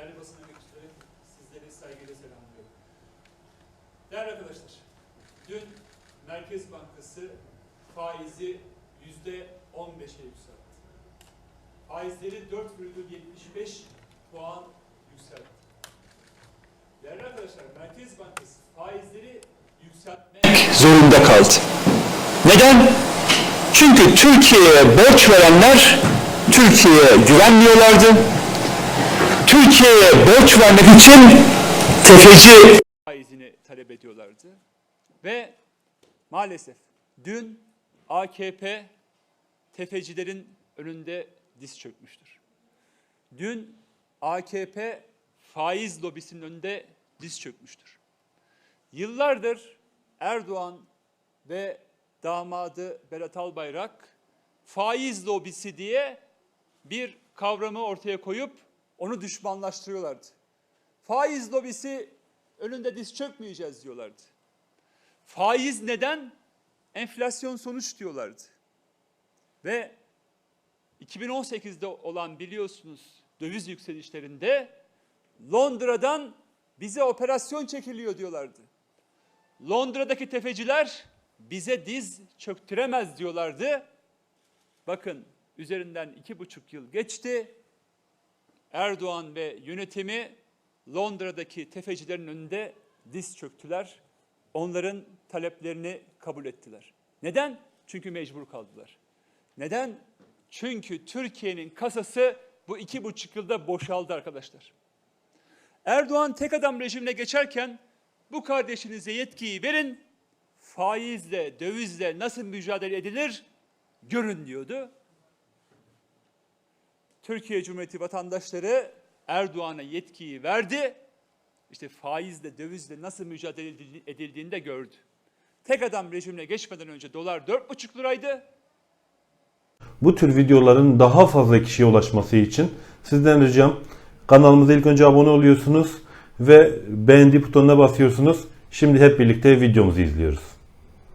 değerli basın emekçileri, sizleri saygıyla selamlıyorum. Değerli arkadaşlar, dün Merkez Bankası faizi yüzde 15'e yükseltti. Faizleri 4,75 puan yükseltti. Değerli arkadaşlar, Merkez Bankası faizleri yükseltmeye zorunda kaldı. Neden? Çünkü Türkiye'ye borç verenler Türkiye'ye güvenmiyorlardı. Türkiye'ye borç vermek için tefeci faizini talep ediyorlardı. Ve maalesef dün AKP tefecilerin önünde diz çökmüştür. Dün AKP faiz lobisinin önünde diz çökmüştür. Yıllardır Erdoğan ve damadı Berat Albayrak faiz lobisi diye bir kavramı ortaya koyup onu düşmanlaştırıyorlardı. Faiz lobisi önünde diz çökmeyeceğiz diyorlardı. Faiz neden? Enflasyon sonuç diyorlardı. Ve 2018'de olan biliyorsunuz döviz yükselişlerinde Londra'dan bize operasyon çekiliyor diyorlardı. Londra'daki tefeciler bize diz çöktüremez diyorlardı. Bakın üzerinden iki buçuk yıl geçti. Erdoğan ve yönetimi Londra'daki tefecilerin önünde diz çöktüler. Onların taleplerini kabul ettiler. Neden? Çünkü mecbur kaldılar. Neden? Çünkü Türkiye'nin kasası bu iki buçuk yılda boşaldı arkadaşlar. Erdoğan tek adam rejimine geçerken bu kardeşinize yetkiyi verin, faizle, dövizle nasıl mücadele edilir görün diyordu. Türkiye Cumhuriyeti vatandaşları Erdoğan'a yetkiyi verdi. İşte faizle, dövizle nasıl mücadele edildi- edildiğini de gördü. Tek adam rejimine geçmeden önce dolar 4,5 liraydı. Bu tür videoların daha fazla kişiye ulaşması için sizden ricam kanalımıza ilk önce abone oluyorsunuz ve beğendi butonuna basıyorsunuz. Şimdi hep birlikte videomuzu izliyoruz.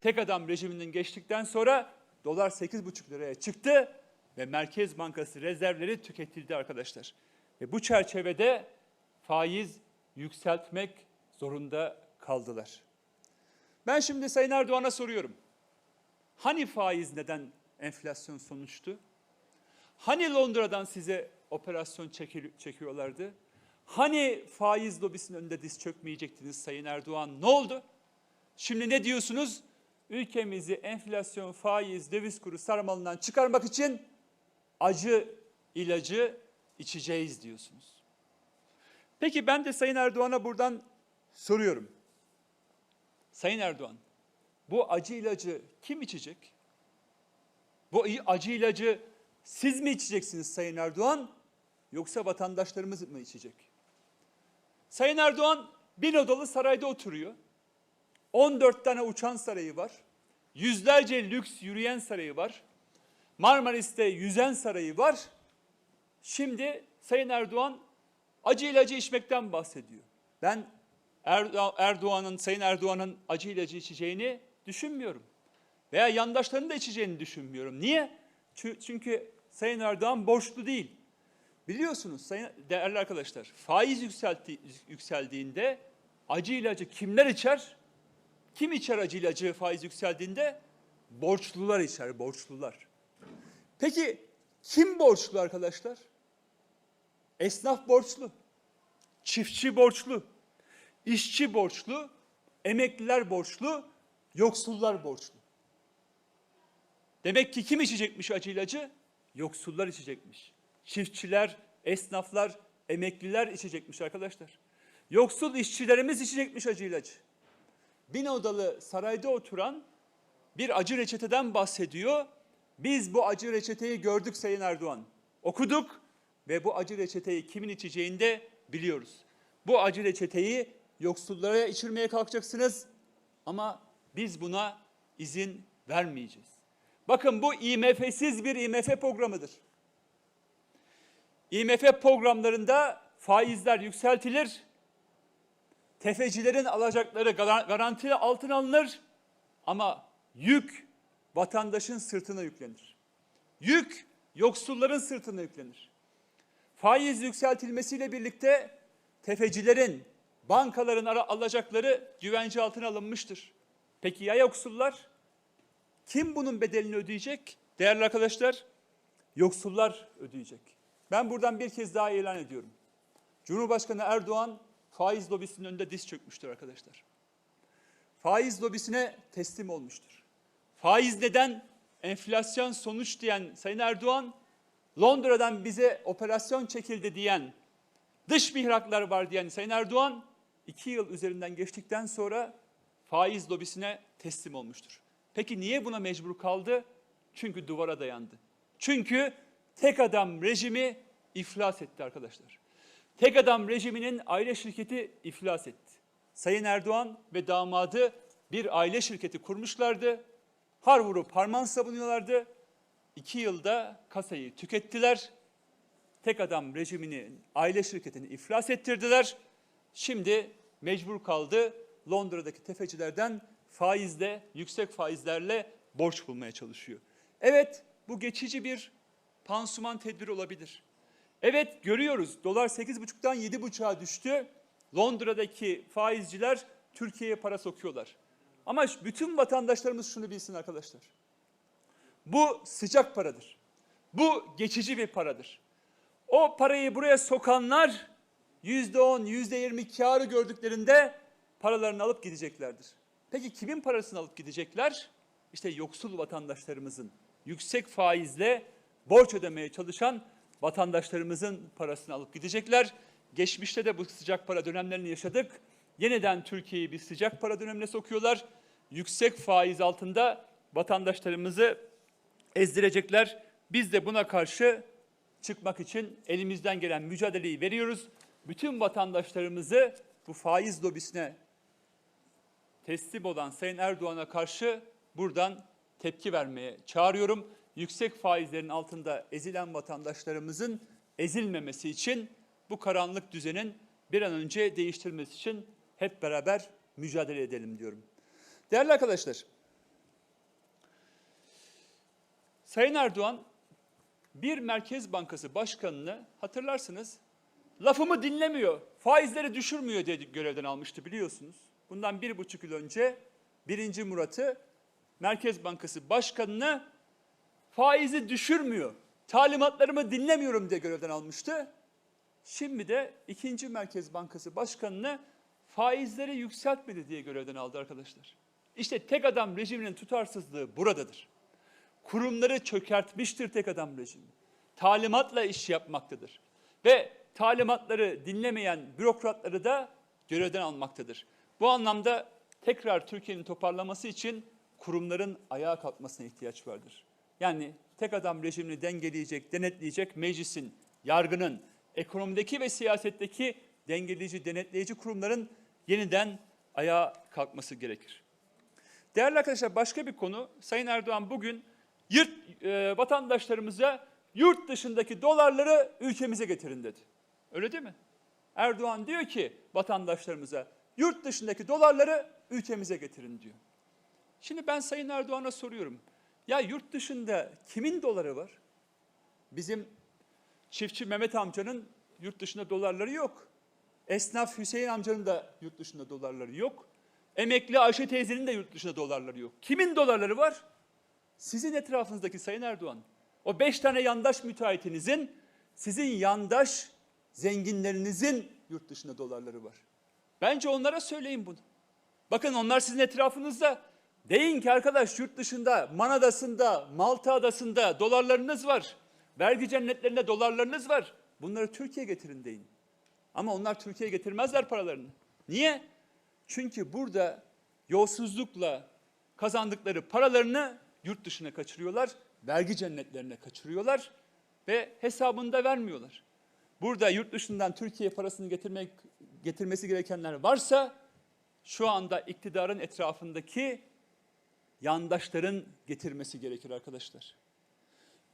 Tek adam rejiminin geçtikten sonra dolar 8,5 liraya çıktı ve Merkez Bankası rezervleri tüketildi arkadaşlar. Ve bu çerçevede faiz yükseltmek zorunda kaldılar. Ben şimdi Sayın Erdoğan'a soruyorum. Hani faiz neden enflasyon sonuçtu? Hani Londra'dan size operasyon çekiyorlardı? Hani faiz lobisinin önünde diz çökmeyecektiniz Sayın Erdoğan? Ne oldu? Şimdi ne diyorsunuz? Ülkemizi enflasyon, faiz, döviz kuru sarmalından çıkarmak için acı ilacı içeceğiz diyorsunuz. Peki ben de Sayın Erdoğan'a buradan soruyorum. Sayın Erdoğan, bu acı ilacı kim içecek? Bu acı ilacı siz mi içeceksiniz Sayın Erdoğan yoksa vatandaşlarımız mı içecek? Sayın Erdoğan bin odalı sarayda oturuyor. 14 tane uçan sarayı var. Yüzlerce lüks yürüyen sarayı var. Marmaris'te yüzen sarayı var. Şimdi Sayın Erdoğan acı ilacı içmekten bahsediyor. Ben Erdo- Erdoğan'ın, Sayın Erdoğan'ın acı ilacı içeceğini düşünmüyorum. Veya yandaşlarının da içeceğini düşünmüyorum. Niye? Çü- Çünkü Sayın Erdoğan borçlu değil. Biliyorsunuz sayın değerli arkadaşlar, faiz yükseltti, yükseldiğinde acı ilacı kimler içer? Kim içer acı ilacı faiz yükseldiğinde? Borçlular içer, borçlular. Peki kim borçlu arkadaşlar? Esnaf borçlu, çiftçi borçlu, işçi borçlu, emekliler borçlu, yoksullar borçlu. Demek ki kim içecekmiş acı ilacı? Yoksullar içecekmiş. Çiftçiler, esnaflar, emekliler içecekmiş arkadaşlar. Yoksul işçilerimiz içecekmiş acı ilacı. Bin odalı sarayda oturan bir acı reçeteden bahsediyor. Biz bu acı reçeteyi gördük Sayın Erdoğan. Okuduk ve bu acı reçeteyi kimin içeceğini de biliyoruz. Bu acı reçeteyi yoksullara içirmeye kalkacaksınız ama biz buna izin vermeyeceğiz. Bakın bu IMF'siz bir IMF programıdır. IMF programlarında faizler yükseltilir, tefecilerin alacakları garan- garanti altına alınır ama yük vatandaşın sırtına yüklenir. Yük yoksulların sırtına yüklenir. faiz yükseltilmesiyle birlikte tefecilerin, bankaların alacakları güvence altına alınmıştır. Peki ya yoksullar? Kim bunun bedelini ödeyecek? Değerli arkadaşlar, yoksullar ödeyecek. Ben buradan bir kez daha ilan ediyorum. Cumhurbaşkanı Erdoğan faiz lobisinin önünde diz çökmüştür arkadaşlar. Faiz lobisine teslim olmuştur. Faiz neden? Enflasyon sonuç diyen Sayın Erdoğan, Londra'dan bize operasyon çekildi diyen, dış mihraklar var diyen Sayın Erdoğan, iki yıl üzerinden geçtikten sonra faiz lobisine teslim olmuştur. Peki niye buna mecbur kaldı? Çünkü duvara dayandı. Çünkü tek adam rejimi iflas etti arkadaşlar. Tek adam rejiminin aile şirketi iflas etti. Sayın Erdoğan ve damadı bir aile şirketi kurmuşlardı. Har vurup harman savunuyorlardı. İki yılda kasayı tükettiler. Tek adam rejimini, aile şirketini iflas ettirdiler. Şimdi mecbur kaldı Londra'daki tefecilerden faizle, yüksek faizlerle borç bulmaya çalışıyor. Evet, bu geçici bir pansuman tedbiri olabilir. Evet görüyoruz dolar 8,5'tan 7,5'a düştü. Londra'daki faizciler Türkiye'ye para sokuyorlar. Ama bütün vatandaşlarımız şunu bilsin arkadaşlar. Bu sıcak paradır. Bu geçici bir paradır. O parayı buraya sokanlar yüzde on, yüzde yirmi kârı gördüklerinde paralarını alıp gideceklerdir. Peki kimin parasını alıp gidecekler? İşte yoksul vatandaşlarımızın yüksek faizle borç ödemeye çalışan vatandaşlarımızın parasını alıp gidecekler. Geçmişte de bu sıcak para dönemlerini yaşadık. Yeniden Türkiye'yi bir sıcak para dönemine sokuyorlar. Yüksek faiz altında vatandaşlarımızı ezdirecekler. Biz de buna karşı çıkmak için elimizden gelen mücadeleyi veriyoruz. Bütün vatandaşlarımızı bu faiz lobisine teslim olan Sayın Erdoğan'a karşı buradan tepki vermeye çağırıyorum. Yüksek faizlerin altında ezilen vatandaşlarımızın ezilmemesi için bu karanlık düzenin bir an önce değiştirilmesi için hep beraber mücadele edelim diyorum. Değerli arkadaşlar, Sayın Erdoğan bir Merkez Bankası başkanını hatırlarsınız lafımı dinlemiyor, faizleri düşürmüyor diye görevden almıştı biliyorsunuz. Bundan bir buçuk yıl önce birinci Murat'ı Merkez Bankası başkanını faizi düşürmüyor, talimatlarımı dinlemiyorum diye görevden almıştı. Şimdi de ikinci Merkez Bankası başkanını faizleri yükseltmedi diye görevden aldı arkadaşlar. İşte tek adam rejiminin tutarsızlığı buradadır kurumları çökertmiştir tek adam rejimi. Talimatla iş yapmaktadır. Ve talimatları dinlemeyen bürokratları da görevden almaktadır. Bu anlamda tekrar Türkiye'nin toparlaması için kurumların ayağa kalkmasına ihtiyaç vardır. Yani tek adam rejimini dengeleyecek, denetleyecek meclisin, yargının, ekonomideki ve siyasetteki dengeleyici, denetleyici kurumların yeniden ayağa kalkması gerekir. Değerli arkadaşlar başka bir konu. Sayın Erdoğan bugün yurt, e, vatandaşlarımıza yurt dışındaki dolarları ülkemize getirin dedi. Öyle değil mi? Erdoğan diyor ki vatandaşlarımıza yurt dışındaki dolarları ülkemize getirin diyor. Şimdi ben Sayın Erdoğan'a soruyorum. Ya yurt dışında kimin doları var? Bizim çiftçi Mehmet amcanın yurt dışında dolarları yok. Esnaf Hüseyin amcanın da yurt dışında dolarları yok. Emekli Ayşe teyzenin de yurt dışında dolarları yok. Kimin dolarları var? Sizin etrafınızdaki Sayın Erdoğan. O beş tane yandaş müteahhitinizin, sizin yandaş zenginlerinizin yurt dışında dolarları var. Bence onlara söyleyin bunu. Bakın onlar sizin etrafınızda. Deyin ki arkadaş yurt dışında, Man Malta Adası'nda dolarlarınız var. Vergi cennetlerinde dolarlarınız var. Bunları Türkiye'ye getirin deyin. Ama onlar Türkiye'ye getirmezler paralarını. Niye? Çünkü burada yolsuzlukla kazandıkları paralarını yurt dışına kaçırıyorlar, vergi cennetlerine kaçırıyorlar ve hesabını da vermiyorlar. Burada yurt dışından Türkiye parasını getirmek getirmesi gerekenler varsa şu anda iktidarın etrafındaki yandaşların getirmesi gerekir arkadaşlar.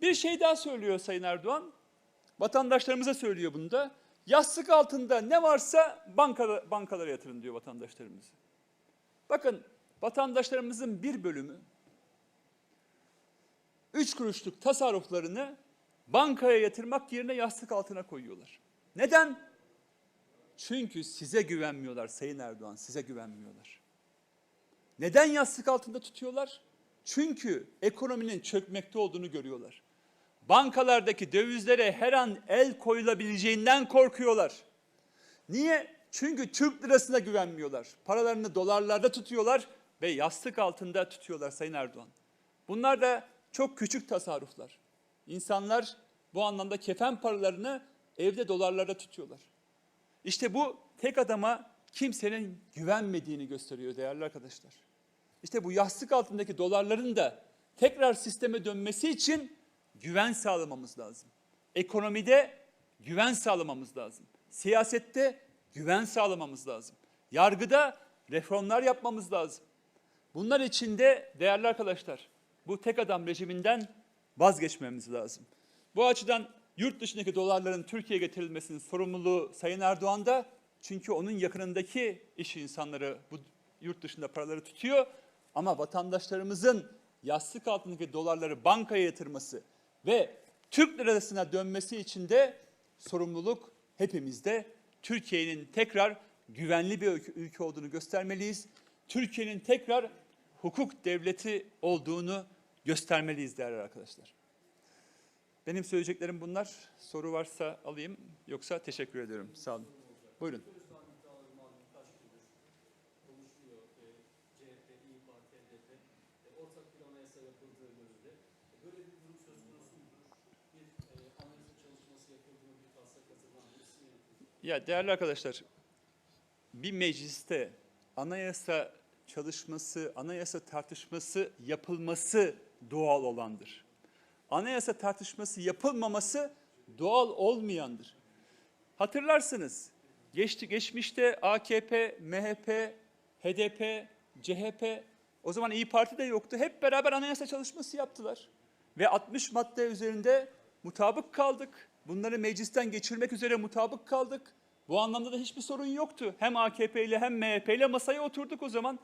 Bir şey daha söylüyor Sayın Erdoğan. Vatandaşlarımıza söylüyor bunu da. Yastık altında ne varsa banka, bankalara yatırın diyor vatandaşlarımız. Bakın vatandaşlarımızın bir bölümü üç kuruşluk tasarruflarını bankaya yatırmak yerine yastık altına koyuyorlar. Neden? Çünkü size güvenmiyorlar Sayın Erdoğan, size güvenmiyorlar. Neden yastık altında tutuyorlar? Çünkü ekonominin çökmekte olduğunu görüyorlar. Bankalardaki dövizlere her an el koyulabileceğinden korkuyorlar. Niye? Çünkü Türk lirasına güvenmiyorlar. Paralarını dolarlarda tutuyorlar ve yastık altında tutuyorlar Sayın Erdoğan. Bunlar da çok küçük tasarruflar. İnsanlar bu anlamda kefen paralarını evde dolarlarda tutuyorlar. İşte bu tek adama kimsenin güvenmediğini gösteriyor değerli arkadaşlar. İşte bu yastık altındaki dolarların da tekrar sisteme dönmesi için güven sağlamamız lazım. Ekonomide güven sağlamamız lazım. Siyasette güven sağlamamız lazım. Yargıda reformlar yapmamız lazım. Bunlar için de değerli arkadaşlar bu tek adam rejiminden vazgeçmemiz lazım. Bu açıdan yurt dışındaki dolarların Türkiye'ye getirilmesinin sorumluluğu Sayın Erdoğan'da. Çünkü onun yakınındaki iş insanları bu yurt dışında paraları tutuyor. Ama vatandaşlarımızın yastık altındaki dolarları bankaya yatırması ve Türk lirasına dönmesi için de sorumluluk hepimizde. Türkiye'nin tekrar güvenli bir ülke- olduğunu göstermeliyiz. Türkiye'nin tekrar hukuk devleti olduğunu göstermeliyiz değerli arkadaşlar. Benim söyleyeceklerim bunlar. Soru varsa alayım yoksa teşekkür ediyorum. Sağ olun. Buyurun. Ya değerli arkadaşlar, bir mecliste anayasa çalışması, anayasa tartışması yapılması doğal olandır. Anayasa tartışması yapılmaması doğal olmayandır. Hatırlarsınız, geçti, geçmişte AKP, MHP, HDP, CHP, o zaman İyi Parti de yoktu. Hep beraber anayasa çalışması yaptılar. Ve 60 madde üzerinde mutabık kaldık. Bunları meclisten geçirmek üzere mutabık kaldık. Bu anlamda da hiçbir sorun yoktu. Hem AKP ile hem MHP ile masaya oturduk o zaman.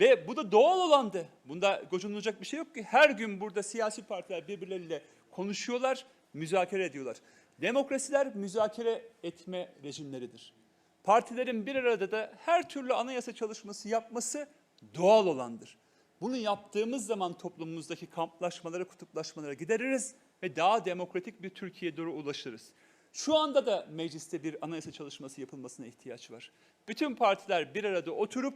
Ve bu da doğal olandı. Bunda gocunulacak bir şey yok ki. Her gün burada siyasi partiler birbirleriyle konuşuyorlar, müzakere ediyorlar. Demokrasiler müzakere etme rejimleridir. Partilerin bir arada da her türlü anayasa çalışması yapması doğal olandır. Bunu yaptığımız zaman toplumumuzdaki kamplaşmaları, kutuplaşmaları gideririz ve daha demokratik bir Türkiye'ye doğru ulaşırız. Şu anda da mecliste bir anayasa çalışması yapılmasına ihtiyaç var. Bütün partiler bir arada oturup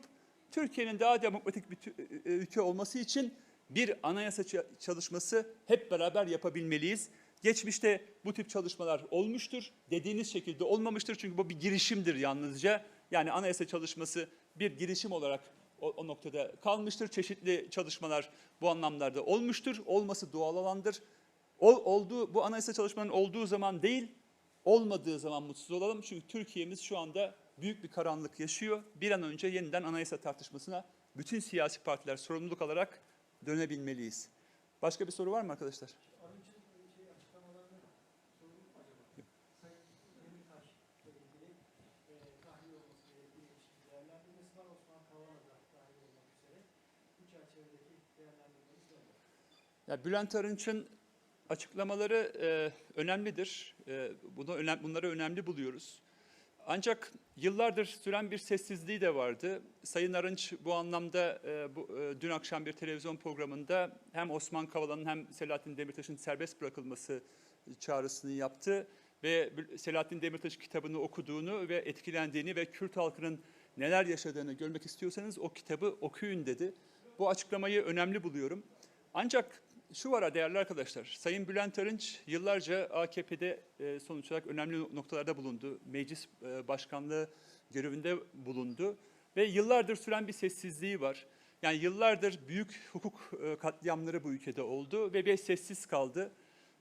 Türkiye'nin daha demokratik bir tü- e, ülke olması için bir anayasa ça- çalışması hep beraber yapabilmeliyiz. Geçmişte bu tip çalışmalar olmuştur. Dediğiniz şekilde olmamıştır çünkü bu bir girişimdir yalnızca. Yani anayasa çalışması bir girişim olarak o, o noktada kalmıştır. Çeşitli çalışmalar bu anlamlarda olmuştur. Olması doğal olandır. Ol, olduğu, bu anayasa çalışmanın olduğu zaman değil, olmadığı zaman mutsuz olalım. Çünkü Türkiye'miz şu anda büyük bir karanlık yaşıyor. Bir an önce yeniden anayasa tartışmasına bütün siyasi partiler sorumluluk alarak dönebilmeliyiz. Başka bir soru var mı arkadaşlar? Ya Bülent Arınç'ın açıklamaları e, önemlidir. E, bunu önem, bunları önemli buluyoruz. Ancak yıllardır süren bir sessizliği de vardı. Sayın Arınç bu anlamda e, bu, e, dün akşam bir televizyon programında hem Osman Kavala'nın hem Selahattin Demirtaş'ın serbest bırakılması çağrısını yaptı ve Selahattin Demirtaş kitabını okuduğunu ve etkilendiğini ve Kürt halkının neler yaşadığını görmek istiyorsanız o kitabı okuyun dedi. Bu açıklamayı önemli buluyorum. Ancak şu var değerli arkadaşlar, Sayın Bülent Arınç yıllarca AKP'de e, sonuç olarak önemli noktalarda bulundu. Meclis e, başkanlığı görevinde bulundu ve yıllardır süren bir sessizliği var. Yani yıllardır büyük hukuk e, katliamları bu ülkede oldu ve bir sessiz kaldı.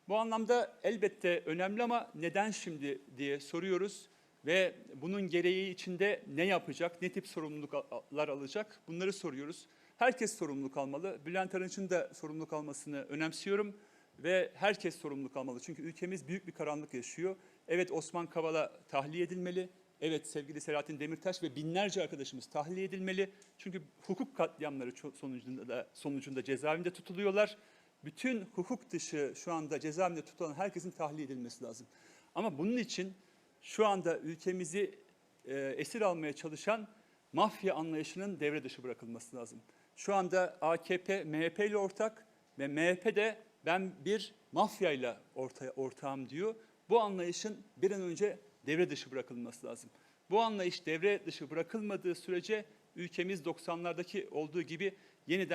Bu anlamda elbette önemli ama neden şimdi diye soruyoruz ve bunun gereği içinde ne yapacak, ne tip sorumluluklar alacak bunları soruyoruz. Herkes sorumluluk almalı. Bülent Arınç'ın da sorumluluk almasını önemsiyorum ve herkes sorumluluk almalı. Çünkü ülkemiz büyük bir karanlık yaşıyor. Evet Osman Kavala tahliye edilmeli. Evet sevgili Selahattin Demirtaş ve binlerce arkadaşımız tahliye edilmeli. Çünkü hukuk katliamları sonucunda da sonucunda cezaevinde tutuluyorlar bütün hukuk dışı şu anda cezaevinde tutulan herkesin tahliye edilmesi lazım. Ama bunun için şu anda ülkemizi e, esir almaya çalışan mafya anlayışının devre dışı bırakılması lazım. Şu anda AKP MHP ile ortak ve MHP de ben bir mafyayla ortaya ortağım diyor. Bu anlayışın bir an önce devre dışı bırakılması lazım. Bu anlayış devre dışı bırakılmadığı sürece ülkemiz 90'lardaki olduğu gibi yeniden